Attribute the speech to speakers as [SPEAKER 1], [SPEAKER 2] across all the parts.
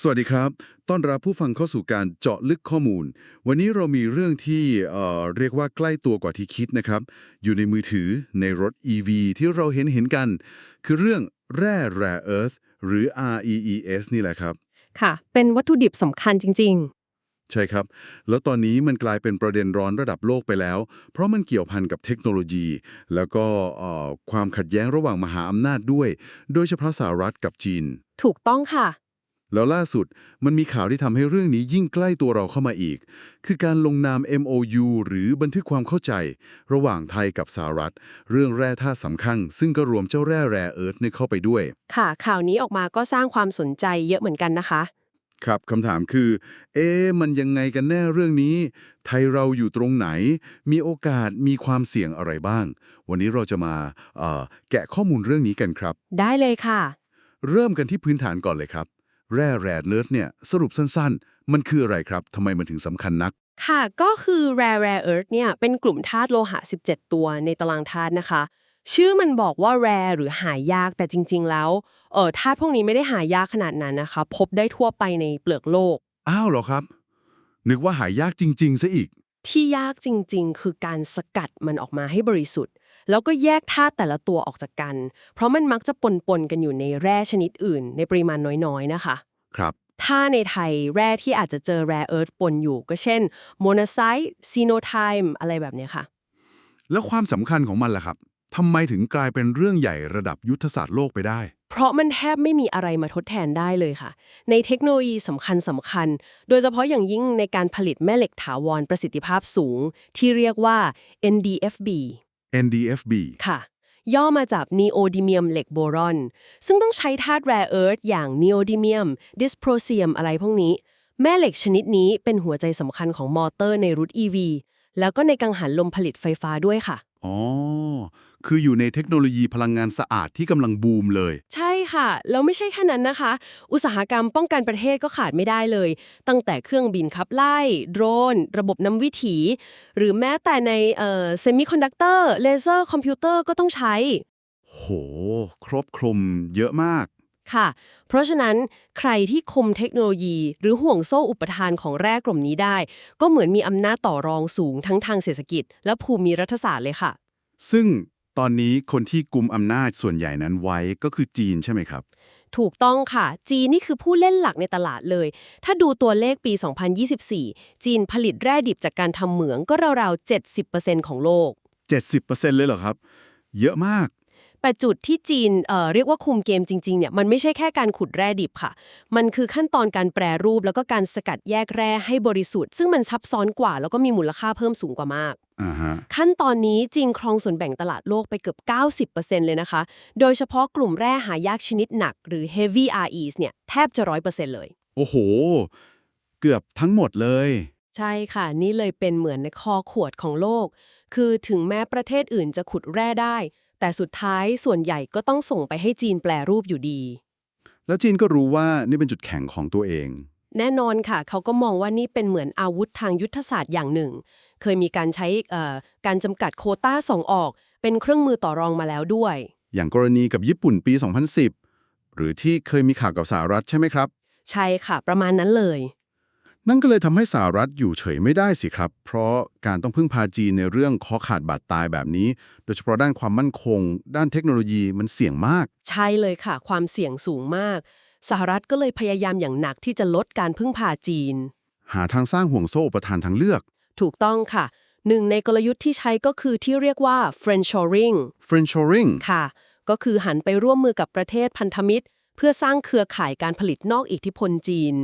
[SPEAKER 1] สวัสดีครับ ต้อนรับผู้ฟังเข้าสู่การเจาะลึกข้อมูล วันนี้เรามีเรื่องที่เอ่อเรียกว่าใกล้ตัวกว่าที่คิดนะครับ อยู่ในมือถือในรถ EV ที่เราเห็นเห็นกัน คือเรื่องแร่ rare earth หรือ REES นี่แหละครับ
[SPEAKER 2] ค่ะ เป็นวัตถุดิบสำคัญจริง
[SPEAKER 1] ใช่ครับ แล้วตอนนี้มันกลายเป็นประเด็นร้อนระดับโลกไปแล้ว เพราะมันเกี่ยวพันกับเทคโนโลยี แล้วก็เอ่อความขัดแย้งระหว่างมหาอำนาจด้วย โดยเฉพาะสหรัฐกับจีน
[SPEAKER 2] ๆ ถูกต้องค่ะ
[SPEAKER 1] แล้วล่าสุดมันมีข่าวที่ทำให้เรื่องนี้ยิ่งใกล้ตัวเราเข้ามาอีก คือการลงนาม MOU หรือบันทึกความเข้าใจ ระหว่างไทยกับสหรัฐ เรื่องแร่ธาตุสำคัญ ซึ่งก็รวมเจ้าแร่แร่เอิร์ธนี่เข้าไปด้วย
[SPEAKER 2] ค่ะ ข่าวนี้ออกมาก็สร้างความสนใจเยอะเหมือนกันนะคะ
[SPEAKER 1] ครับคำถามคือ เอ๊ะมันยังไงกันแน่เรื่องนี้ ไทยเราอยู่ตรงไหน มีโอกาสมีความเสี่ยงอะไรบ้าง วันนี้เราจะมาเอ่อแกะข้อมูลเรื่องนี้กันครับ
[SPEAKER 2] ได้เลยค่ะ
[SPEAKER 1] เริ่มกันที่พื้นฐานก่อนเลยครับ แร่แร่เนิร์ดเนี่ยสรุปสั้นๆ มันคืออะไรครับทำไมมันถึงสำคัญนัก
[SPEAKER 2] ค่ะก็คือ rare rare earth เนี่ยเป็นกลุ่มธาตุโลหะ 17 ตัวในตารางธาตุนะคะ ชื่อมันบอกว่า rare หรือหายากแต่จริง ๆ แล้วเออธาตุพวกนี้ไม่ได้หายากขนาดนั้นนะคะ พบได้ทั่วไปในเปลือกโลก
[SPEAKER 1] อ้าวเหรอครับ นึกว่าหายากจริง ๆ ซะอีก
[SPEAKER 2] ที่ยากจริงๆ คือการสกัดมันออกมาให้บริสุทธิ์ แล้วก็แยกธาตุแต่ละตัวออกจากกัน เพราะมันมักจะปนๆกันอยู่ในแร่ชนิดอื่น ในปริมาณน้อยๆนะคะ
[SPEAKER 1] ครับ
[SPEAKER 2] ถ้าในไทยแร่ที่อาจจะเจอแร่เอิร์ธปนอยู่ ก็เช่นโมนาไซต์ซีโนไทม์อะไรแบบเนี้ยค่ะ
[SPEAKER 1] แล้วความสำคัญของมันล่ะครับทำไมถึงกลายเป็นเรื่องใหญ่ระดับยุทธศาสตร์โลกไปได้
[SPEAKER 2] เพราะมันแทบไม่มีอะไรมาทดแทนได้เลยค่ะ ในเทคโนโลยีสำคัญสำคัญ โดยเฉพาะอย่างยิ่งในการผลิตแม่เหล็กถาวรประสิทธิภาพสูง ที่เรียกว่า NDFB
[SPEAKER 1] NDFB
[SPEAKER 2] ค่ะ ย่อมาจาก neodymium เหล็กโบรอน ซึ่งต้องใช้ธาตุ rare earth อย่าง neodymium dysprosium อะไรพวกนี้ แม่เหล็กชนิดนี้เป็นหัวใจสำคัญของมอเตอร์ในรุ่น EV แล้วก็ในกังหันลมผลิตไฟฟ้าด้วยค่ะ
[SPEAKER 1] อ๋อ คืออยู่ในเทคโนโลยีพลังงานสะอาดที่กำลังบูมเลย
[SPEAKER 2] ใช่ค่ะ แล้วไม่ใช่แค่นั้นนะคะ อุตสาหกรรมป้องกันประเทศก็ขาดไม่ได้เลย ตั้งแต่เครื่องบินขับไล่ โดรน ระบบน้ำวิถี หรือแม้แต่ในเอ่อเซมิคอนดักเตอร์เลเซอร์คอมพิวเตอร์ก็ต้องใช้
[SPEAKER 1] โห ครบคลุมเยอะมาก
[SPEAKER 2] ค่ะ เพราะฉะนั้นใครที่คุมเทคโนโลยี หรือห่วงโซ่อุปทานของแร่กลุ่มนี้ได้ ก็เหมือนมีอำนาจต่อรองสูงทั้งทางเศรษฐกิจ และภูมิรัฐศาสตร์เลยค่ะ
[SPEAKER 1] ซึ่งตอนนี้คนที่กุมอำนาจส่วนใหญ่นั้นไว้ก็คือจีนใช่ไหมครับ
[SPEAKER 2] ถูกต้องค่ะ จีนนี่คือผู้เล่นหลักในตลาดเลย ถ้าดูตัวเลขปี 2024 จีนผลิตแร่ดิบจากการทำเหมืองก็ราวๆ 70%ของโลก
[SPEAKER 1] 70%เลยเหรอครับ เยอะมาก
[SPEAKER 2] แต่จุดที่จีนเอ่อเรียกว่าคุมเกมจริงๆเนี่ยมันไม่ใช่แค่การขุดแร่ดิบค่ะ มันคือขั้นตอนการแปรรูปแล้วก็การสกัดแยกแร่ให้บริสุทธิ์ ซึ่งมันซับซ้อนกว่า แล้วก็มีมูลค่าเพิ่มสูงกว่ามาก
[SPEAKER 1] อ่าฮะ
[SPEAKER 2] ขั้นตอนนี้จีนครองส่วนแบ่งตลาดโลกไปเกือบ 90%เลยนะคะ โดยเฉพาะกลุ่มแร่หายากชนิดหนัก หรือ heavy REs เนี่ยแทบจะ 100%เลย
[SPEAKER 1] โอ้โห เกือบทั้งหมดเลย
[SPEAKER 2] ใช่ค่ะ นี่เลยเป็นเหมือนในคอขวดของโลก คือถึงแม้ประเทศอื่นจะขุดแร่ได้ แต่สุดท้ายส่วนใหญ่ก็ต้องส่งไปให้จีนแปลรูปอยู่ดี
[SPEAKER 1] แล้วจีนก็รู้ว่านี่เป็นจุดแข็งของตัวเอง
[SPEAKER 2] แน่นอนค่ะ เขาก็มองว่านี่เป็นเหมือนอาวุธทางยุทธศาสตร์อย่างหนึ่ง เคยมีการใช้เอ่อการจำกัดโควต้าส่งออก เป็นเครื่องมือต่อรองมาแล้วด้วย
[SPEAKER 1] อย่างกรณีกับญี่ปุ่นปี 2010 หรือที่เคยมีข่าวกับสหรัฐใช่ไหมครับ
[SPEAKER 2] ใช่ค่ะ ประมาณนั้นเลย
[SPEAKER 1] นั่นก็เลยทำให้สหรัฐอยู่เฉยไม่ได้สิครับ เพราะการต้องพึ่งพาจีนในเรื่องคอขาดบาดตายแบบนี้ โดยเฉพาะด้านความมั่นคง ด้านเทคโนโลยีมันเสี่ยงมาก
[SPEAKER 2] ใช่เลยค่ะ ความเสี่ยงสูงมาก สหรัฐก็เลยพยายามอย่างหนักที่จะลดการพึ่งพาจีน
[SPEAKER 1] หาทางสร้างห่วงโซ่อุปทานทางเลือก
[SPEAKER 2] ถูกต้องค่ะ หนึ่งในกลยุทธ์ที่ใช้ก็คือที่เรียกว่า friendshoring
[SPEAKER 1] friendshoring
[SPEAKER 2] ค่ะ ก็คือหันไปร่วมมือกับประเทศพันธมิตร เพื่อสร้างเครือข่ายการผลิตนอกอิทธิพลจีน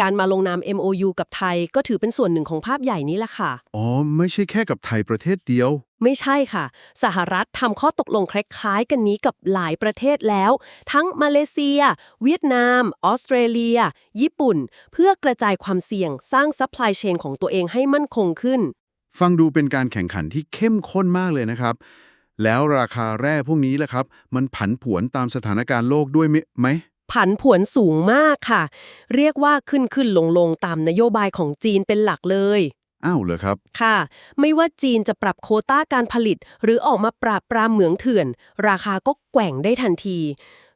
[SPEAKER 2] การมาลงนาม MOU กับไทยก็ถือเป็นส่วนหนึ่งของภาพใหญ่นี้แหละค่ะ
[SPEAKER 1] อ๋อ ไม่ใช่แค่กับไทยประเทศเดียว
[SPEAKER 2] ไม่ใช่ค่ะ สหรัฐทำข้อตกลงคล้ายๆ กันนี้กับหลายประเทศแล้ว ทั้งมาเลเซีย เวียดนาม ออสเตรเลีย ญี่ปุ่น เพื่อกระจายความเสี่ยงสร้างซัพพลายเชนของตัวเองให้มั่นคงขึ้น
[SPEAKER 1] ฟังดูเป็นการแข่งขันที่เข้มข้นมากเลยนะครับ แล้วราคาแร่พวกนี้ล่ะครับ มันผันผวนตามสถานการณ์โลกด้วยไหม
[SPEAKER 2] ผันผวนสูงมากค่ะ เรียกว่าขึ้นขึ้นลงลงตามนโยบายของจีนเป็นหลักเลย
[SPEAKER 1] อ้าวเหรอครับ
[SPEAKER 2] ค่ะ ไม่ว่าจีนจะปรับโควต้าการผลิต หรือออกมาปราบปรามเหมืองเถื่อน ราคาก็แกว่งได้ทันที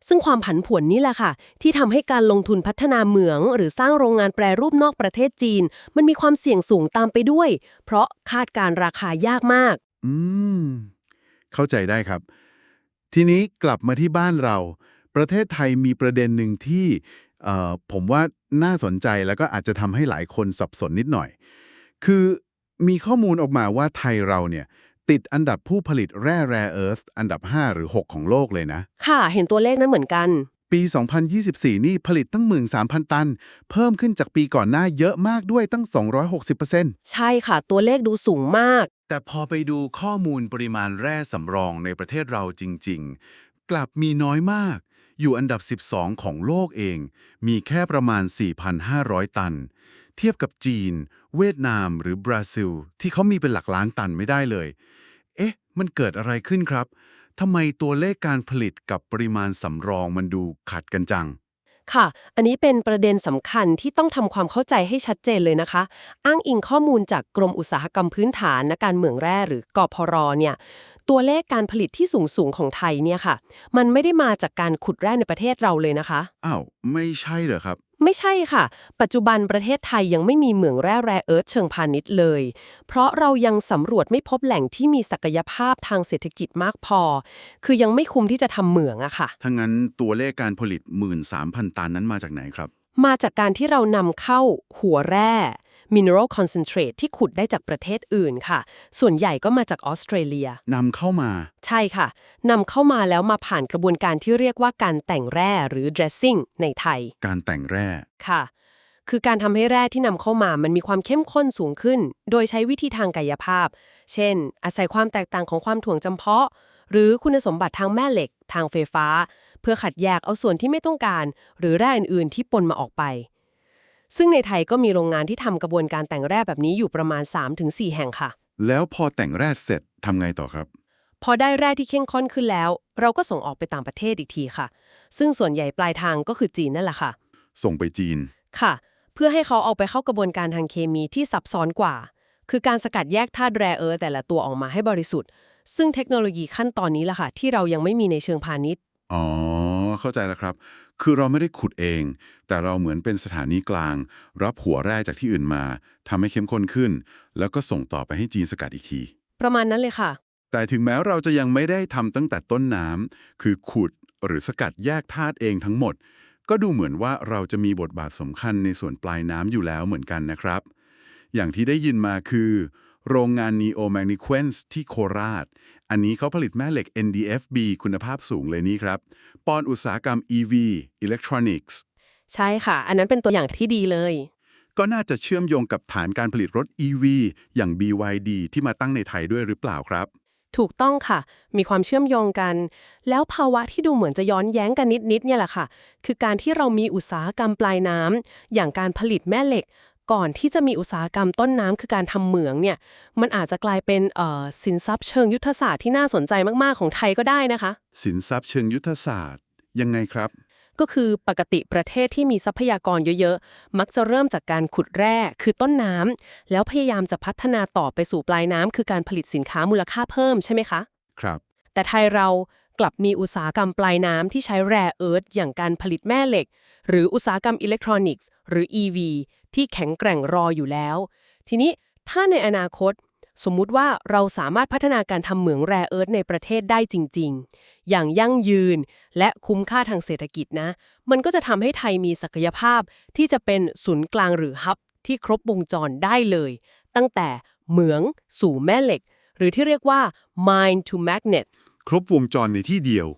[SPEAKER 2] ซึ่งความผันผวนนี่แหละค่ะ ที่ทำให้การลงทุนพัฒนาเหมือง หรือสร้างโรงงานแปรรูปนอกประเทศจีน มันมีความเสี่ยงสูงตามไปด้วย เพราะคาดการราคายากมาก
[SPEAKER 1] อืม เข้าใจได้ครับ ทีนี้กลับมาที่บ้านเรา ประเทศไทยมีประเด็นหนึ่งที่เอ่อผมว่าน่าสนใจแล้วก็อาจจะทำให้หลายคนสับสนนิดหน่อย คือมีข้อมูลออกมาว่าไทยเราเนี่ยติดอันดับผู้ผลิตแร่แรเอิร์ธอันดับ 5 หรือ 6 ของโลกเลยนะ
[SPEAKER 2] ค่ะเห็นตัวเลขนั้นเหมือนกัน
[SPEAKER 1] ปี 2024 นี่ผลิตตั้ง 13,000 ตัน เพิ่มขึ้นจากปีก่อนหน้าเยอะมากด้วยตั้ง 260%
[SPEAKER 2] ใช่ค่ะ ตัวเลขดูสูงมาก
[SPEAKER 1] แต่พอไปดูข้อมูลปริมาณแร่สำรองในประเทศเราจริง ๆ กลับมีน้อยมาก อยู่อันดับ 12 ของโลกเอง มีแค่ประมาณ 4,500 ตัน เทียบกับจีน เวียดนามหรือบราซิล ที่เขามีเป็นหลักล้านตันไม่ได้เลย เอ๊ะ มันเกิดอะไรขึ้นครับทำไมตัวเลขการผลิตกับปริมาณสำรองมันดูขัดกันจัง
[SPEAKER 2] ค่ะ อันนี้เป็นประเด็นสำคัญที่ต้องทำความเข้าใจให้ชัดเจนเลยนะคะ อ้างอิงข้อมูลจากกรมอุตสาหกรรมพื้นฐานและการเมืองแร่หรือกพรเนี่ย ตัวเลขการผลิตที่สูงสูงๆของไทยเนี่ยค่ะ มันไม่ได้มาจากการขุดแร่ในประเทศเราเลยนะคะ
[SPEAKER 1] อ้าว ไม่ใช่เหรอครับ
[SPEAKER 2] ไม่ใช่ค่ะ ปัจจุบันประเทศไทยยังไม่มีเหมืองแร่แรเอิร์ธเชิงพาณิชย์เลย เพราะเรายังสำรวจไม่พบแหล่งที่มีศักยภาพทางเศรษฐกิจมากพอ คือยังไม่คุ้มที่จะทำเหมืองอะค่ะ
[SPEAKER 1] ถ้างั้นตัวเลขการผลิต 13,000 ตันนั้นมาจากไหนครับ
[SPEAKER 2] มาจากการที่เรานำเข้าหัวแร่ mineral concentrate ที่ขุดได้จากประเทศอื่นค่ะ ส่วนใหญ่ก็มาจากออสเตรเลีย
[SPEAKER 1] นำเข้ามา
[SPEAKER 2] ใช่ค่ะนำเข้ามาแล้วมาผ่านกระบวนการที่เรียกว่าการแต่งแร่หรือ dressing ในไทย
[SPEAKER 1] การแต่งแร่
[SPEAKER 2] ค่ะคือการทำให้แร่ที่นำเข้ามามันมีความเข้มข้นสูงขึ้น โดยใช้วิธีทางกายภาพ เช่น อาศัยความแตกต่างของความถ่วงจำเพาะ หรือคุณสมบัติทางแม่เหล็ก ทางไฟฟ้า เพื่อขัดแยกเอาส่วนที่ไม่ต้องการ หรือแร่อื่นๆที่ปนมาออกไป ซึ่งในไทยก็มีโรงงานที่ทำกระบวนการแต่งแร่แบบนี้อยู่ประมาณ 3-4 แห่งค่ะ
[SPEAKER 1] แล้วพอแต่งแร่เสร็จทำไงต่อครับ
[SPEAKER 2] พอได้แร่ที่เข้มข้นขึ้นแล้ว เราก็ส่งออกไปต่างประเทศอีกทีค่ะ ซึ่งส่วนใหญ่ปลายทางก็คือจีนนั่นแหละค่ะ
[SPEAKER 1] ส่งไปจีน
[SPEAKER 2] ค่ะ เพื่อให้เขาเอาไปเข้ากระบวนการทางเคมีที่ซับซ้อนกว่า คือการสกัดแยกธาตุแรเออร์แต่ละตัวออกมาให้บริสุทธิ์ ซึ่งเทคโนโลยีขั้นตอนนี้ล่ะค่ะ ที่เรายังไม่มีในเชิงพาณิชย์
[SPEAKER 1] อ๋อ เข้าใจแล้วครับ คือเราไม่ได้ขุดเอง แต่เราเหมือนเป็นสถานีกลาง รับหัวแร่จากที่อื่นมาทำให้เข้มข้นขึ้น แล้วก็ส่งต่อไปให้จีนสกัดอีกที
[SPEAKER 2] ประมาณนั้นเลยค่ะ
[SPEAKER 1] แต่ถึงแม้เราจะยังไม่ได้ทำตั้งแต่ต้นน้ำคือขุดหรือสกัดแยกธาตุเองทั้งหมด ก็ดูเหมือนว่าเราจะมีบทบาทสำคัญในส่วนปลายน้ำอยู่แล้วเหมือนกันนะครับ อย่างที่ได้ยินมาคือ โรงงาน Neo Magnequenz ที่โคราช อันนี้เขาผลิตแม่เหล็ก NDFB คุณภาพสูงเลยนี่ครับ ปอนอุตสาหกรรม EV Electronics
[SPEAKER 2] ใช่ค่ะ อันนั้นเป็นตัวอย่างที่ดีเลย
[SPEAKER 1] ก็น่าจะเชื่อมโยงกับฐานการผลิตรถ EV อย่าง BYD ที่มาตั้งในไทยด้วยหรือเปล่าครับ
[SPEAKER 2] ถูกต้องค่ะ มีความเชื่อมโยงกัน แล้วภาวะที่ดูเหมือนจะย้อนแย้งกันนิดๆเนี่ยแหละค่ะ คือการที่เรามีอุตสาหกรรมปลายน้ำอย่างการผลิตแม่เหล็ก ก่อนที่จะมีอุตสาหกรรมต้นน้ำคือการทำเหมืองเนี่ย มันอาจจะกลายเป็นเอ่อสินทรัพย์เชิงยุทธศาสตร์ที่น่าสนใจมาก ๆ ของไทยก็ได้นะคะ
[SPEAKER 1] สินทรัพย์เชิงยุทธศาสตร์ยังไงครับ
[SPEAKER 2] ก็คือปกติประเทศที่มีทรัพยากรเยอะ ๆ มักจะเริ่มจากการขุดแร่คือต้นน้ำแล้วพยายามจะพัฒนาต่อไปสู่ปลายน้ำคือการผลิตสินค้ามูลค่าเพิ่มใช่ไหมคะ
[SPEAKER 1] ครับ
[SPEAKER 2] แต่ไทยเรากลับมีอุตสาหกรรมปลายน้ำที่ใช้แร่เอิร์ธอย่างการผลิตแม่เหล็ก หรืออุตสาหกรรมอิเล็กทรอนิกส์ หรือ EV ที่แข็งแกร่งรออยู่แล้ว ทีนี้ถ้าในอนาคต สมมุติว่าเราสามารถพัฒนาการทำเหมืองแร่เอิร์ธในประเทศได้จริง ๆ อย่างยั่งยืนและคุ้มค่าทางเศรษฐกิจนะ มันก็จะทำให้ไทยมีศักยภาพที่จะเป็นศูนย์กลางหรือฮับที่ครบวงจรได้เลย ตั้งแต่เหมืองสู่แม่เหล็ก หรือที่เรียกว่า mine to magnet
[SPEAKER 1] ครบวงจรในที่เดียว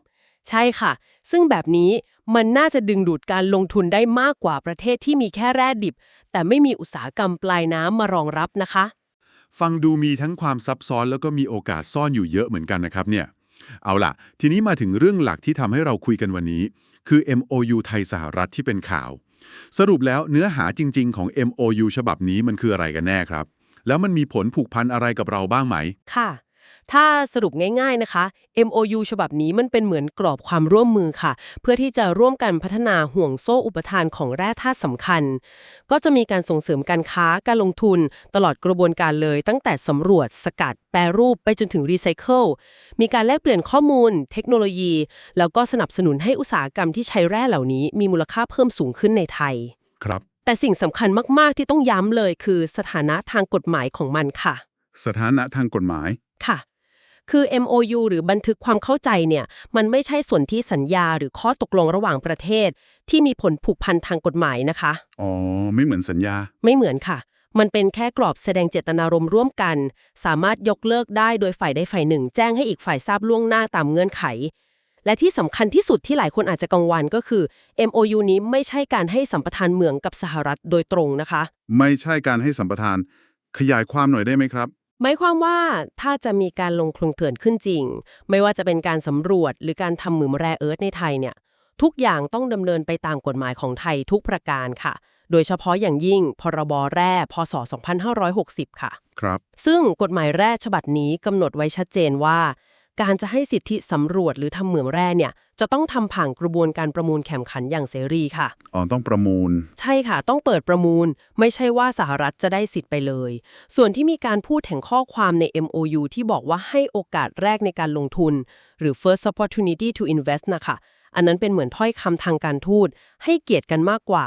[SPEAKER 2] ใช่ค่ะ ซึ่งแบบนี้ มันน่าจะดึงดูดการลงทุนได้มากกว่าประเทศที่มีแค่แร่ดิบ แต่ไม่มีอุตสาหกรรมปลายน้ำมารองรับนะคะ
[SPEAKER 1] ฟังดูมีทั้งความซับซ้อนแล้วก็มีโอกาสซ่อนอยู่เยอะเหมือนกันนะครับเนี่ย เอาล่ะ ทีนี้มาถึงเรื่องหลักที่ทำให้เราคุยกันวันนี้ คือ MOU ไทยสหรัฐที่เป็นข่าว สรุปแล้วเนื้อหาจริง ๆ ของ MOU ฉบับนี้มันคืออะไรกันแน่ครับ แล้วมันมีผลผูกพันอะไรกับเราบ้างไหม
[SPEAKER 2] ค่ะ ถ้าสรุปง่ายๆนะคะ MOU ฉบับนี้มันเป็นเหมือนกรอบความร่วมมือค่ะ เพื่อที่จะร่วมกันพัฒนาห่วงโซ่อุปทานของแร่ธาตุสำคัญ ก็จะมีการส่งเสริมการค้าการลงทุน ตลอดกระบวนการเลย ตั้งแต่สำรวจ สกัด แปรรูปไปจนถึงรีไซเคิลมีการแลกเปลี่ยนข้อมูล เทคโนโลยี แล้วก็สนับสนุนให้อุตสาหกรรมที่ใช้แร่เหล่านี้ มีมูลค่าเพิ่มสูงขึ้นในไทย
[SPEAKER 1] ครับ
[SPEAKER 2] แต่สิ่งสำคัญมากๆที่ต้องย้ำเลย คือสถานะทางกฎหมายของมันค่ะ
[SPEAKER 1] สถานะทางกฎหมาย
[SPEAKER 2] ค่ะ คือ MOU หรือบันทึกความเข้าใจเนี่ยมันไม่ใช่ส่วนที่สัญญาหรือข้อตกลงระหว่างประเทศ ที่มีผลผูกพันทางกฎหมายนะคะ
[SPEAKER 1] อ๋อ ไม่เหมือนสัญญา
[SPEAKER 2] ไม่เหมือนค่ะ มันเป็นแค่กรอบแสดงเจตนารมณ์ร่วมกัน สามารถยกเลิกได้โดยฝ่ายใดฝ่ายหนึ่ง แจ้งให้อีกฝ่ายทราบล่วงหน้าตามเงื่อนไข และที่สำคัญที่สุดที่หลายคนอาจจะกังวลก็คือ MOU นี้ไม่ใช่การให้สัมปทานเหมืองกับสหรัฐโดยตรงนะคะ
[SPEAKER 1] ไม่ใช่การให้สัมปทาน ขยายความหน่อยได้ไหมครับ
[SPEAKER 2] หมายความว่าถ้าจะมีการลงโครงเถื่อนขึ้นจริง ไม่ว่าจะเป็นการสำรวจหรือการทำเหมืองแร่เอิร์ธในไทยเนี่ย ทุกอย่างต้องดำเนินไปตามกฎหมายของไทยทุกประการค่ะ โดยเฉพาะอย่างยิ่ง พรบแร่พศ 2560 ค่ะ
[SPEAKER 1] ครับ
[SPEAKER 2] ซึ่งกฎหมายแร่ฉบับนี้กำหนดไว้ชัดเจนว่า การจะให้สิทธิสำรวจหรือทำเหมืองแร่เนี่ย จะต้องทำผ่านกระบวนการประมูลแข่งขันอย่างเสรีค่ะ
[SPEAKER 1] อ๋อ ต้องประมูล
[SPEAKER 2] ใช่ค่ะ ต้องเปิดประมูล ไม่ใช่ว่าสหรัฐจะได้สิทธิ์ไปเลย ส่วนที่มีการพูดถึงข้อความใน MOU ที่บอกว่าให้โอกาสแรกในการลงทุน หรือ first opportunity to invest นะคะอันนั้นเป็นเหมือนถ้อยคำทางการทูตให้เกียรติกันมากกว่า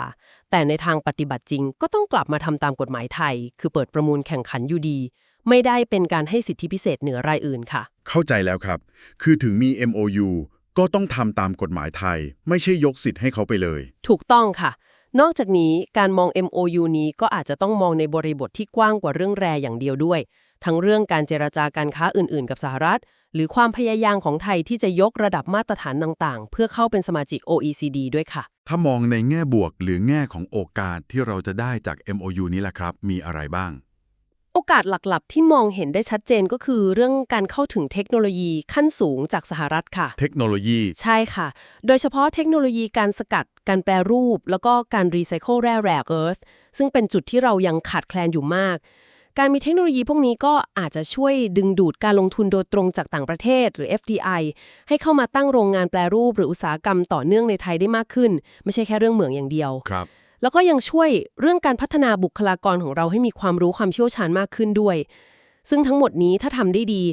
[SPEAKER 2] แต่ในทางปฏิบัติจริงก็ต้องกลับมาทำตามกฎหมายไทย คือเปิดประมูลแข่งขันอยู่ดี ไม่ได้เป็นการให้สิทธิพิเศษเหนือรายอื่นค่ะ
[SPEAKER 1] เข้าใจแล้วครับ คือถึงมี MOU ก็ต้องทำตามกฎหมายไทย ไม่ใช่ยกสิทธิ์ให้เขาไปเลย
[SPEAKER 2] ถูกต้องค่ะ นอกจากนี้การมอง MOU นี้ก็อาจจะต้องมองในบริบทที่กว้างกว่าเรื่องแรอย่างเดียวด้วย ทั้งเรื่องการเจรจาการค้าอื่น ๆ กับสหรัฐ หรือความพยายามของไทยที่จะยกระดับมาตรฐานต่าง ๆ เพื่อเข้าเป็นสมาชิก OECD ด้วยค่ะ
[SPEAKER 1] ถ้ามองในแง่บวกหรือแง่ของโอกาสที่เราจะได้จาก MOU นี้แหละครับ มีอะไรบ้าง
[SPEAKER 2] โอกาสหลักๆ ที่มองเห็นได้ชัดเจนก็คือเรื่องการเข้าถึงเทคโนโลยีขั้นสูงจากสหรัฐค่ะ
[SPEAKER 1] เทคโนโลยี
[SPEAKER 2] ใช่ค่ะ โดยเฉพาะเทคโนโลยีการสกัด การแปรรูป แล้วก็การรีไซเคิลแร่แร่เอิร์ธซึ่งเป็นจุดที่เรายังขาดแคลนอยู่มาก การมีเทคโนโลยีพวกนี้ก็อาจจะช่วยดึงดูดการลงทุนโดยตรงจากต่างประเทศหรือ FDI ให้เข้ามาตั้งโรงงานแปรรูป หรืออุตสาหกรรมต่อเนื่องในไทยได้มากขึ้น ไม่ใช่แค่เรื่องเหมืองอย่างเดียว
[SPEAKER 1] ครับ
[SPEAKER 2] แล้วก็ยังช่วยเรื่องการพัฒนาบุคลากรของเราให้มีความรู้ความเชี่ยวชาญมากขึ้นด้วย ซึ่งทั้งหมดนี้ถ้าทำได้ดี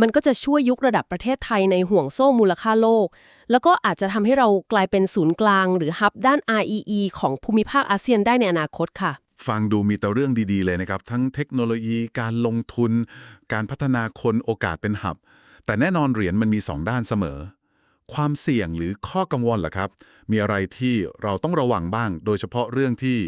[SPEAKER 2] มันก็จะช่วยยกระดับประเทศไทยในห่วงโซ่มูลค่าโลก แล้วก็อาจจะทำให้เรากลายเป็นศูนย์กลาง หรือฮับด้าน REE ของภูมิภาคอาเซียนได้ในอนาคตค่ะ
[SPEAKER 1] ฟังดูมีแต่เรื่องดีๆเลยนะครับ ทั้งเทคโนโลยีการลงทุน การพัฒนาคนโอกาสเป็นหับ แต่แน่นอนเหรียญมันมี 2 ด้านเสมอ ความเสี่ยงหรือข้อกังวลเหรอครับ มีอะไรที่เราต้องระวังบ้าง โดยเฉพาะเรื่องที่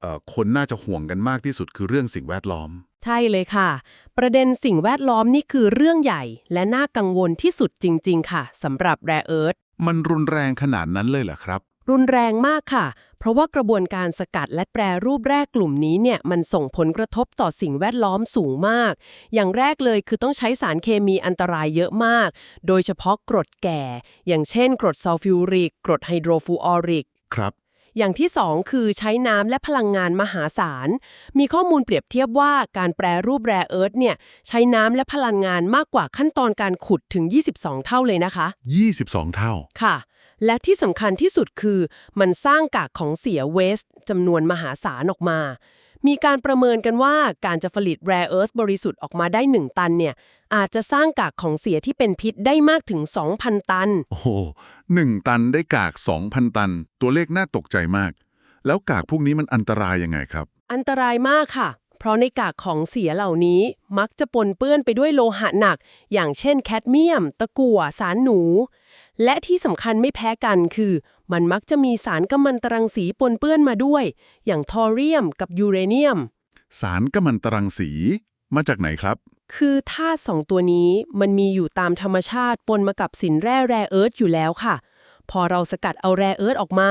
[SPEAKER 1] เอ่อคนน่าจะห่วงกันมากที่สุดคือเรื่องสิ่งแวดล้อม
[SPEAKER 2] ใช่เลยค่ะ ประเด็นสิ่งแวดล้อมนี่คือเรื่องใหญ่ และน่ากังวลที่สุดจริง ๆ ค่ะสำหรับแรเอิร์ธ
[SPEAKER 1] มันรุนแรงขนาดนั้นเลยเหรอครับ
[SPEAKER 2] รุนแรงมากค่ะ เพราะว่ากระบวนการสกัดและแปรรูปแรกกลุ่มนี้เนี่ยมันส่งผลกระทบต่อสิ่งแวดล้อมสูงมาก อย่างแรกเลยคือต้องใช้สารเคมีอันตรายเยอะมาก โดยเฉพาะกรดแก่ อย่างเช่น กรดซัลฟิวริก กรดไฮโดรฟูออริก
[SPEAKER 1] ครับ
[SPEAKER 2] อย่างที่ 2 คือใช้น้ำและพลังงานมหาศาล มีข้อมูลเปรียบเทียบว่าการแปรรูปแรเอิร์ธเนี่ย ใช้น้ำและพลังงานมากกว่าขั้นตอนการขุดถึง 22 เท่าเลยนะคะ
[SPEAKER 1] 22 เท่า
[SPEAKER 2] ค่ะ และที่สำคัญที่สุดคือ มันสร้างกากของเสียเวสต์จำนวนมหาศาลออกมา มีการประเมินกันว่าการจะผลิตแรเอิร์ธบริสุทธิ์ออกมาได้ 1 ตันเนี่ย อาจจะสร้างกากของเสียที่เป็นพิษได้มากถึง 2,000 ตัน
[SPEAKER 1] โอ้โหหนึ่งตันได้กาก 2,000 ตัน ตัวเลขน่าตกใจมาก แล้วกากพวกนี้มันอันตรายยังไงครับ
[SPEAKER 2] อันตรายมากค่ะ เพราะในกากของเสียเหล่านี้มักจะปนเปื้อนไปด้วยโลหะหนัก อย่างเช่นแคดเมียม ตะกั่วสารหนู และที่สำคัญไม่แพ้กันคือ มันมักจะมีสารกัมมันตรังสีปนเปื้อนมาด้วย อย่างทอเรียมกับยูเรเนียม
[SPEAKER 1] สารกัมมันตรังสีมาจากไหนครับ
[SPEAKER 2] คือธาตุสองตัวนี้มันมีอยู่ตามธรรมชาติปนมากับสินแร่แร่เอิร์ธอยู่แล้วค่ะ พอเราสกัดเอาแร่เอิร์ธออกมา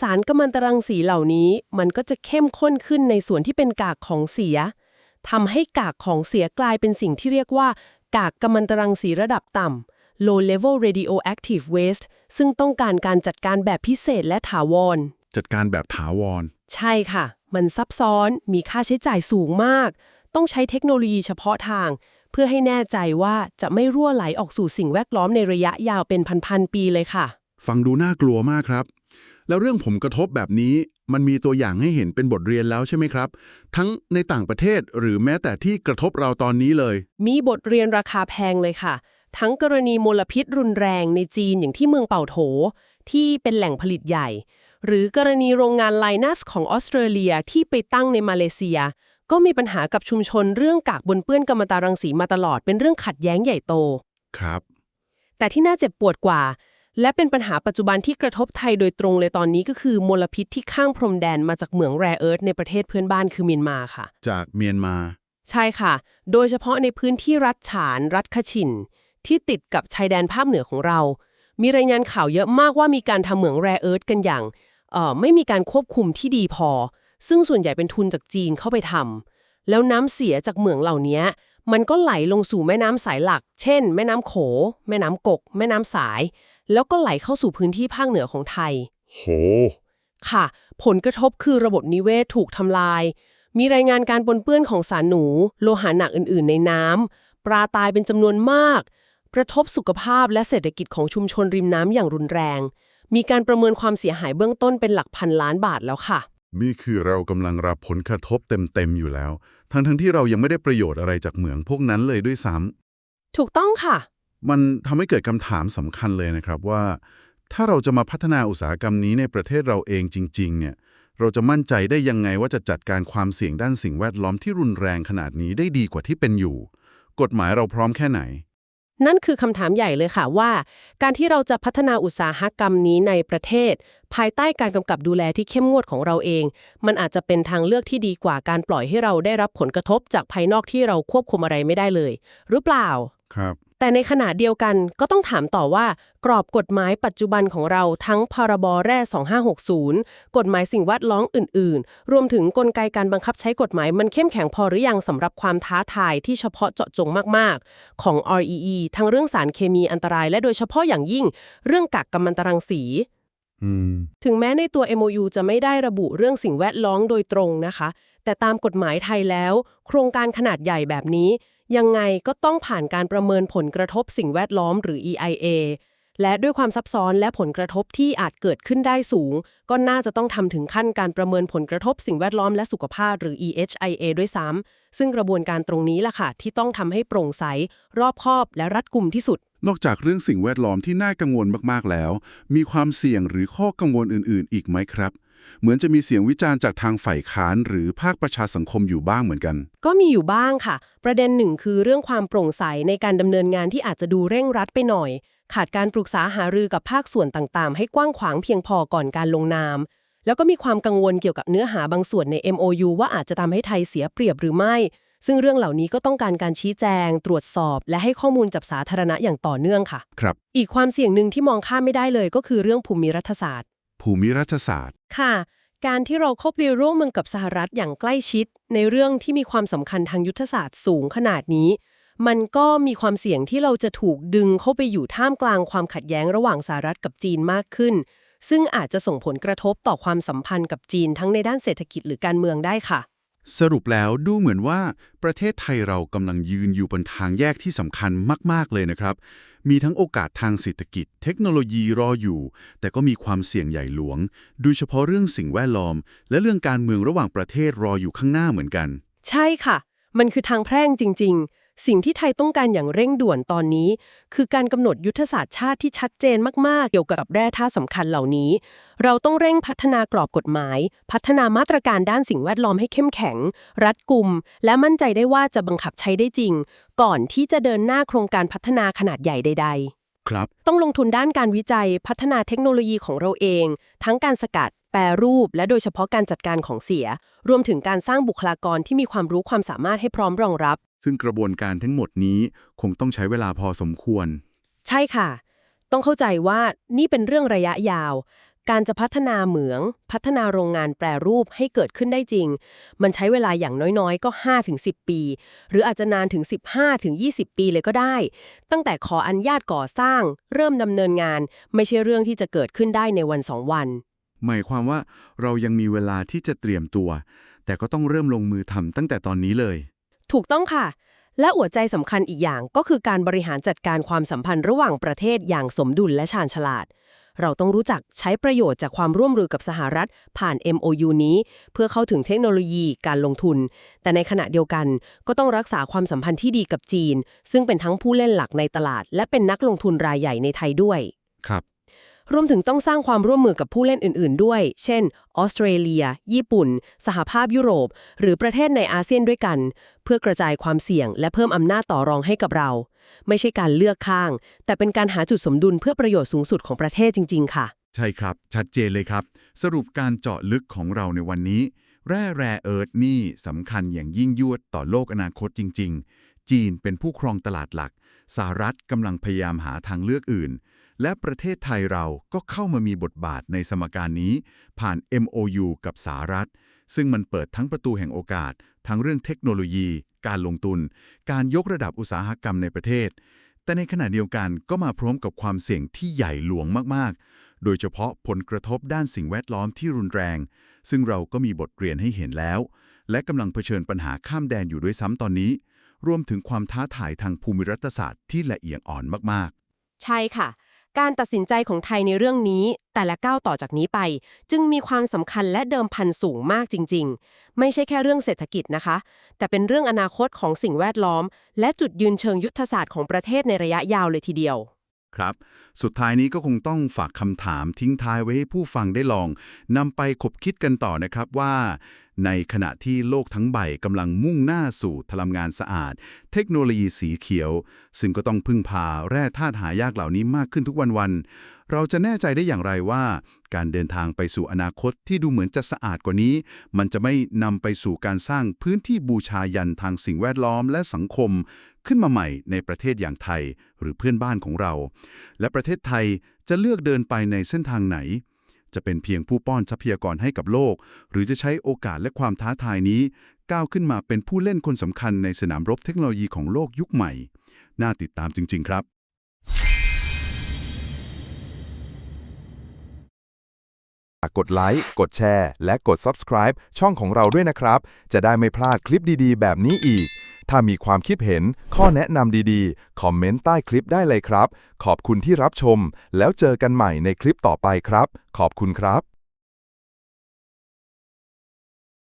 [SPEAKER 2] สารกัมมันตรังสีเหล่านี้ มันก็จะเข้มข้นขึ้นในส่วนที่เป็นกากของเสียทำให้กากของเสียกลายเป็นสิ่งที่เรียกว่า กากกัมมันตรังสีระดับต่ำ low level radioactive waste ซึ่งต้องการการจัดการแบบพิเศษและถาวร
[SPEAKER 1] จัดการแบบถาวร
[SPEAKER 2] ใช่ค่ะ มันซับซ้อน มีค่าใช้จ่ายสูงมาก ต้องใช้เทคโนโลยีเฉพาะทาง เพื่อให้แน่ใจว่าจะไม่รั่วไหลออกสู่สิ่งแวดล้อมในระยะยาวเป็นพันๆปีเลยค่ะ
[SPEAKER 1] ฟังดูน่ากลัวมากครับ แล้วเรื่องผลกระทบแบบนี้มันมีตัวอย่างให้เห็นเป็นบทเรียนแล้วใช่ไหมครับ ทั้งในต่างประเทศหรือแม้แต่ที่กระทบเราตอนนี้เลย
[SPEAKER 2] มีบทเรียนราคาแพงเลยค่ะ ทั้งกรณีมลพิษรุนแรงในจีนอย่างที่เมืองเป่าโถ ที่เป็นแหล่งผลิตใหญ่ หรือกรณีโรงงานไลนัสของออสเตรเลียที่ไปตั้งในมาเลเซีย ก็มีปัญหากับชุมชนเรื่องกากบนเปื้อนกัมมันตรังสีมาตลอดเป็นเรื่องขัดแย้งใหญ่โต
[SPEAKER 1] ครับ
[SPEAKER 2] แต่ที่น่าเจ็บปวดกว่า และเป็นปัญหาปัจจุบันที่กระทบไทยโดยตรงเลยตอนนี้ก็คือมลพิษที่ข้างพรมแดนมาจากเหมืองแรเอิร์ธในประเทศเพื่อนบ้านคือเมียนมาค่ะ
[SPEAKER 1] จากเมียนมา
[SPEAKER 2] ใช่ค่ะ โดยเฉพาะในพื้นที่รัฐฉาน รัฐคชิน ที่ติดกับชายแดนภาคเหนือของเรา มีรายงานข่าวเยอะมากว่ามีการทำเหมืองแรเอิร์ธกันอย่างเอ่อไม่มีการควบคุมที่ดีพอ ซึ่งส่วนใหญ่เป็นทุนจากจีนเข้าไปทำแล้วน้ำเสียจากเหมืองเหล่านี้มันก็ไหลลงสู่แม่น้ำสายหลัก เช่น แม่น้ำโข แม่น้ำกก แม่น้ำสาย แล้วก็ไหลเข้าสู่พื้นที่ภาคเหนือของไทย
[SPEAKER 1] โห
[SPEAKER 2] ค่ะ ผลกระทบคือระบบนิเวศถูกทำลาย มีรายงานการปนเปื้อนของสารหนู โลหะหนักอื่น ๆ ในน้ำ ปลาตายเป็นจำนวนมาก กระทบสุขภาพและเศรษฐกิจของชุมชนริมน้ำอย่างรุนแรง มีการประเมินความเสียหายเบื้องต้นเป็นหลักพันล้านบาทแล้วค่ะ
[SPEAKER 1] นี่คือเรากำลังรับผลกระทบเต็ม ๆ อยู่แล้ว ทั้งๆทที่เรายังไม่ได้ประโยชน์อะไรจากเหมืองพวกนั้นเลยด้วยซ้ำ
[SPEAKER 2] ถูกต้องค่ะ
[SPEAKER 1] มันทำให้เกิดคำถามสำคัญเลยนะครับว่า ถ้าเราจะมาพัฒนาอุตสาหกรรมนี้ในประเทศเราเองจริง ๆ เนี่ยเราจะมั่นใจได้ยังไงว่าจะจัดการความเสี่ยงด้านสิ่งแวดล้อมที่รุนแรงขนาดนี้ได้ดีกว่าที่เป็นอยู่ กฎหมายเราพร้อมแค่ไหน
[SPEAKER 2] นั่นคือคำถามใหญ่เลยค่ะว่า การที่เราจะพัฒนาอุตสาหกรรมนี้ในประเทศ ภายใต้การกำกับดูแลที่เข้มงวดของเราเอง มันอาจจะเป็นทางเลือกที่ดีกว่าการปล่อยให้เราได้รับผลกระทบจากภายนอกที่เราควบคุมอะไรไม่ได้เลย หรือเปล่า
[SPEAKER 1] ครับ
[SPEAKER 2] แต่ในขณะเดียวกันก็ต้องถามต่อว่ากรอบกฎหมายปัจจุบันของเราทั้งพรบแร่ 2560 กฎหมายสิ่งแวดล้อมอื่น ๆ รวมถึงกลไกการบังคับใช้กฎหมายมันเข้มแข็งพอหรือยังสำหรับความท้าทายที่เฉพาะเจาะจงมาก ๆ ของ REE ทั้งเรื่องสารเคมีอันตราย และโดยเฉพาะอย่างยิ่ง เรื่องกักกัมมันตรังสี
[SPEAKER 1] อืม
[SPEAKER 2] ถึงแม้ในตัว MOU จะไม่ได้ระบุเรื่องสิ่งแวดล้อมโดยตรงนะคะ แต่ตามกฎหมายไทยแล้ว โครงการขนาดใหญ่แบบนี้ ยังไงก็ต้องผ่านการประเมินผลกระทบสิ่งแวดล้อมหรือ EIA และด้วยความซับซ้อนและผลกระทบที่อาจเกิดขึ้นได้สูง ก็น่าจะต้องทำถึงขั้นการประเมินผลกระทบสิ่งแวดล้อมและสุขภาพหรือ EHIA ด้วยซ้ำซึ่งกระบวนการตรงนี้ล่ะค่ะที่ต้องทำให้โปร่งใส รอบคอบและรัดกุมที่สุด
[SPEAKER 1] นอกจากเรื่องสิ่งแวดล้อมที่น่ากังวลมากๆแล้ว มีความเสี่ยงหรือข้อกังวลอื่น ๆ อีกไหมครับ เหมือนจะมีเสียงวิจารณ์จากทางฝ่ายค้านหรือภาคประชาสังคมอยู่บ้างเหมือนกัน
[SPEAKER 2] ก็มีอยู่บ้างค่ะ ประเด็นหนึ่งคือเรื่องความโปร่งใสในการดำเนินงานที่อาจจะดูเร่งรัดไปหน่อย ขาดการปรึกษาหารือกับภาคส่วนต่างๆ ให้กว้างขวางเพียงพอก่อนการลงนาม แล้วก็มีความกังวลเกี่ยวกับเนื้อหาบางส่วนใน MOU ว่าอาจจะทำให้ไทยเสียเปรียบหรือไม่ ซึ่งเรื่องเหล่านี้ก็ต้องการการชี้แจง ตรวจสอบ และให้ข้อมูลจับสาธารณะอย่างต่อเนื่องค่ะ
[SPEAKER 1] ครับ
[SPEAKER 2] อีกความเสี่ยงหนึ่งที่มองข้ามไม่ได้เลยก็คือเรื่องภูมิรัฐศาสตร์
[SPEAKER 1] ภูมิรัฐศาสตร์
[SPEAKER 2] ค่ะ การที่เราคบเรียนร่วมมือกับสหรัฐอย่างใกล้ชิด ในเรื่องที่มีความสำคัญทางยุทธศาสตร์สูงขนาดนี้ มันก็มีความเสี่ยงที่เราจะถูกดึงเข้าไปอยู่ท่ามกลางความขัดแย้งระหว่างสหรัฐกับจีนมากขึ้น ซึ่งอาจจะส่งผลกระทบต่อความสัมพันธ์กับจีนทั้งในด้านเศรษฐกิจหรือการเมืองได้ค่ะ
[SPEAKER 1] สรุปแล้วดูเหมือนว่าประเทศไทยเรากำลังยืนอยู่บนทางแยกที่สำคัญมาก ๆ เลยนะครับ มีทั้งโอกาสทางเศรษฐกิจ เทคโนโลยีรออยู่ แต่ก็มีความเสี่ยงใหญ่หลวง โดยเฉพาะเรื่องสิ่งแวดล้อม และเรื่องการเมืองระหว่างประเทศรออยู่ข้างหน้าเหมือนกัน
[SPEAKER 2] ใช่ค่ะ มันคือทางแพร่งจริง ๆ สิ่งที่ไทยต้องการอย่างเร่งด่วนตอนนี้ คือการกำหนดยุทธศาสตร์ชาติที่ชัดเจนมาก ๆ เกี่ยวกับแร่ธาตุสำคัญเหล่านี้ เราต้องเร่งพัฒนากรอบกฎหมาย พัฒนามาตรการด้านสิ่งแวดล้อมให้เข้มแข็ง รัดกุม และมั่นใจได้ว่าจะบังคับใช้ได้จริง ก่อนที่จะเดินหน้าโครงการพัฒนาขนาดใหญ่ใด ๆ
[SPEAKER 1] ครับ
[SPEAKER 2] ต้องลงทุนด้านการวิจัย พัฒนาเทคโนโลยีของเราเอง ทั้งการสกัดแปรรูปและโดยเฉพาะการจัดการของเสีย รวมถึงการสร้างบุคลากรที่มีความรู้ความสามารถให้พร้อมรองรับ
[SPEAKER 1] ซึ่งกระบวนการทั้งหมดนี้คงต้องใช้เวลาพอสมควร
[SPEAKER 2] ใช่ค่ะ ต้องเข้าใจว่านี่เป็นเรื่องระยะยาว การจะพัฒนาเหมือง พัฒนาโรงงานแปรรูปให้เกิดขึ้นได้จริง มันใช้เวลาอย่างน้อยๆ ก็ 5-10 ปี หรืออาจจะนานถึง 15-20 ปีเลยก็ได้ ตั้งแต่ขออนุญาตก่อสร้าง เริ่มดำเนินงาน ไม่ใช่เรื่องที่จะเกิดขึ้นได้ในวันสองวัน
[SPEAKER 1] หมายความว่าเรายังมีเวลาที่จะเตรียมตัว แต่ก็ต้องเริ่มลงมือทำตั้งแต่ตอนนี้เลย
[SPEAKER 2] ถูกต้องค่ะ และหัวใจสำคัญอีกอย่างก็คือการบริหารจัดการความสัมพันธ์ระหว่างประเทศอย่างสมดุลและชาญฉลาด เราต้องรู้จักใช้ประโยชน์จากความร่วมมือกับสหรัฐ ผ่าน MOU นี้ เพื่อเข้าถึงเทคโนโลยีการลงทุน แต่ในขณะเดียวกันก็ต้องรักษาความสัมพันธ์ที่ดีกับจีน ซึ่งเป็นทั้งผู้เล่นหลักในตลาด และเป็นนักลงทุนรายใหญ่ในไทยด้วย
[SPEAKER 1] ครับ
[SPEAKER 2] รวมถึงต้องสร้างความร่วมมือกับผู้เล่นอื่น ๆ ด้วย เช่น ออสเตรเลีย ญี่ปุ่น สหภาพยุโรป หรือประเทศในอาเซียนด้วยกัน เพื่อกระจายความเสี่ยง และเพิ่มอำนาจต่อรองให้กับเรา ไม่ใช่การเลือกข้าง แต่เป็นการหาจุดสมดุลเพื่อประโยชน์สูงสุดของประเทศจริง ๆ ค่ะ
[SPEAKER 1] ใช่ครับ ชัดเจนเลยครับ สรุปการเจาะลึกของเราในวันนี้ แร่แร่เอิร์ธนี่สำคัญอย่างยิ่งยวดต่อโลกอนาคตจริง ๆ จีนเป็นผู้ครองตลาดหลักสหรัฐกำลังพยายามหาทางเลือกอื่น และประเทศไทยเราก็เข้ามามีบทบาทในสมการนี้ ผ่าน MOU กับสหรัฐ ซึ่งมันเปิดทั้งประตูแห่งโอกาส ทั้งเรื่องเทคโนโลยี การลงทุน การยกระดับอุตสาหกรรมในประเทศ แต่ในขณะเดียวกันก็มาพร้อมกับความเสี่ยงที่ใหญ่หลวงมากๆ โดยเฉพาะผลกระทบด้านสิ่งแวดล้อมที่รุนแรง ซึ่งเราก็มีบทเรียนให้เห็นแล้ว และกำลังเผชิญปัญหาข้ามแดนอยู่ด้วยซ้ำตอนนี้ รวมถึงความท้าทายทางภูมิรัฐศาสตร์ที่ละเอียดอ่อนมากๆ
[SPEAKER 2] ใช่ค่ะ การตัดสินใจของไทยในเรื่องนี้แต่ละก้าวต่อจากนี้ไป จึงมีความสำคัญและเดิมพันสูงมากจริง ๆ ไม่ใช่แค่เรื่องเศรษฐกิจนะคะ แต่เป็นเรื่องอนาคตของสิ่งแวดล้อม และจุดยืนเชิงยุทธศาสตร์ของประเทศในระยะยาวเลยทีเดียว
[SPEAKER 1] ครับ สุดท้ายนี้ก็คงต้องฝากคำถามทิ้งท้ายไว้ให้ผู้ฟังได้ลองนำไปคบคิดกันต่อนะครับว่า ในขณะที่โลกทั้งใบกำลังมุ่งหน้าสู่พลังงานสะอาด เทคโนโลยีสีเขียว ซึ่งก็ต้องพึ่งพาแร่ธาตุหายากเหล่านี้มากขึ้นทุกวันๆ เราจะแน่ใจได้อย่างไรว่า การเดินทางไปสู่อนาคตที่ดูเหมือนจะสะอาดกว่านี้ มันจะไม่นำไปสู่การสร้างพื้นที่บูชายันทางสิ่งแวดล้อมและสังคม ขึ้นมาใหม่ในประเทศอย่างไทยหรือเพื่อนบ้านของเรา และประเทศไทยจะเลือกเดินไปในเส้นทางไหน จะเป็นเพียงผู้ป้อนทรัพยากรให้กับโลก หรือจะใช้โอกาสและความท้าทายนี้ ก้าวขึ้นมาเป็นผู้เล่นคนสำคัญในสนามรบเทคโนโลยีของโลกยุคใหม่ น่าติดตามจริง ๆ ครับ
[SPEAKER 3] กดไลค์ กดแชร์ และกด subscribe ช่องของเราด้วยนะครับ จะได้ไม่พลาดคลิปดีๆ แบบนี้อีก ถ้ามีความคิดเห็น ข้อแนะนำดีๆ คอมเมนต์ใต้คลิปได้เลยครับ ขอบคุณที่รับชม แล้วเจอกันใหม่ในคลิปต่อไปครับ ขอบคุณครับ